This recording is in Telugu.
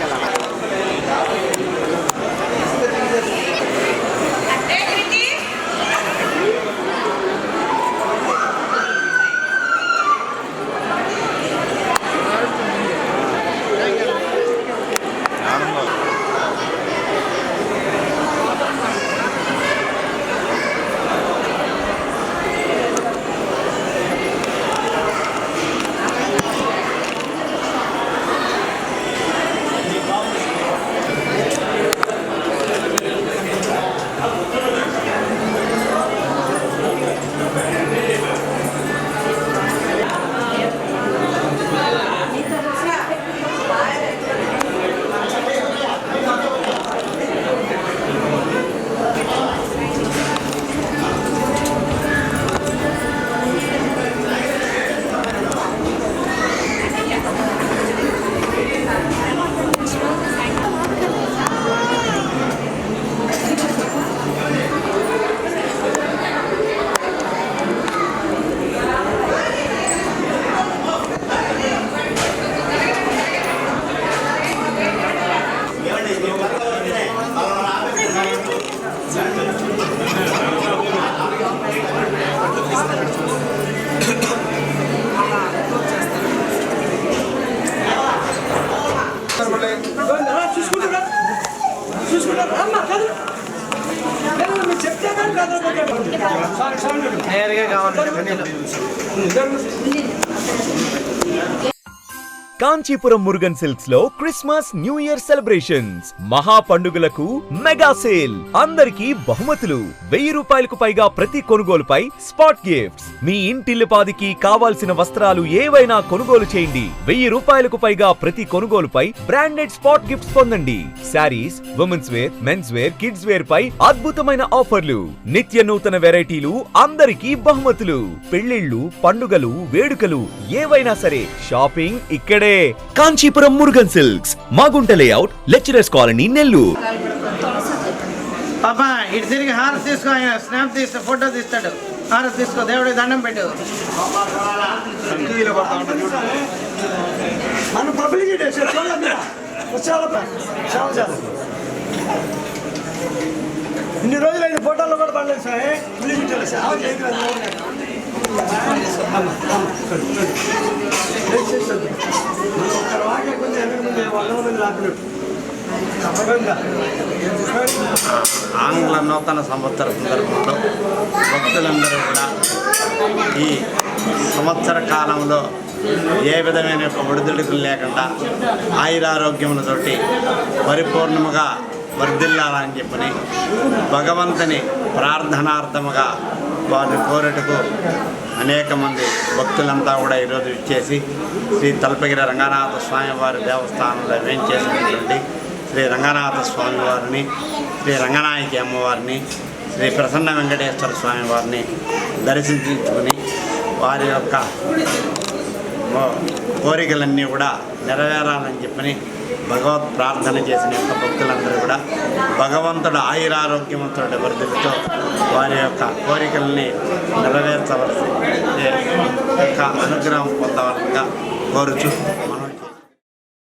กำลัง నేరుగా కావాలి కాంచీపురం మురుగన్ సిల్క్స్లో క్రిస్మస్ న్యూ ఇయర్ సెలబ్రేషన్స్. మహా పండుగలకు మెగా సేల్. అందరికీ బహుమతులు. వెయ్యి రూపాయలకు పైగా ప్రతి కొనుగోలుపై స్పాట్ గిఫ్ట్స్. మీ ఇంటిల్లిపాదికి కావాల్సిన వస్త్రాలు ఏవైనా కొనుగోలు చేయండి. వెయ్యి రూపాయలకు పైగా ప్రతి కొనుగోలుపై బ్రాండెడ్ స్పాట్ గిఫ్ట్స్ పొందండి. Saris women's wear men's wear kids wear పై అద్భుతమైన ఆఫర్లు. నిత్య నూతన వెరైటీలు అందరికీ బహుమతులు. పెళ్ళిళ్ళు పండుగలు వేడుకలు ఏవైనా సరే షాపింగ్ ఇక్కడే Kanchipuram Murugan silks Magunta layout lecturers colony Nellore పాప ఇటు తిరిగి హారతి తీసుకో ఆయన స్నాప్ తీస్తా ఫోటో తీస్తాడు హారతి తీసుకో దేవుడికి దండం పెట్టు మనం ఇన్ని రోజులు ఐదు ఫోటోలు కూడా పడలేదు సార్ పబ్లిక్ ఇచ్చారు సార్ ఆంగ్ల నూతన సంవత్సర సందర్భంలో భక్తులందరూ కూడా ఈ సంవత్సర కాలంలో ఏ విధమైన యొక్క ఒడిదుడుకులు లేకుండా ఆయురారోగ్యములతోటి పరిపూర్ణముగా వర్ధిల్లాలని చెప్పని భగవంతుని ప్రార్థనార్థముగా వారిని కోరటకు అనేక మంది భక్తులంతా కూడా ఈరోజు ఇచ్చేసి శ్రీ తలపగిరి రంగనాథ స్వామి వారి దేవస్థానంలో వేయించేసినటువంటి శ్రీ రంగనాథ స్వామి వారిని శ్రీ రంగనాయకి అమ్మవారిని శ్రీ ప్రసన్న వెంకటేశ్వర స్వామి వారిని దర్శించుకుని వారి యొక్క కోరికలన్నీ కూడా నెరవేరాలని చెప్పని భగవత్ ప్రార్థన చేసిన యొక్క భక్తులందరూ కూడా భగవంతుడు ఆయురారోగ్యంతో వర్ధులతో వారి యొక్క కోరికల్ని నెరవేర్చవలసి యొక్క అనుగ్రహం పొందవలసిగా కోరుచు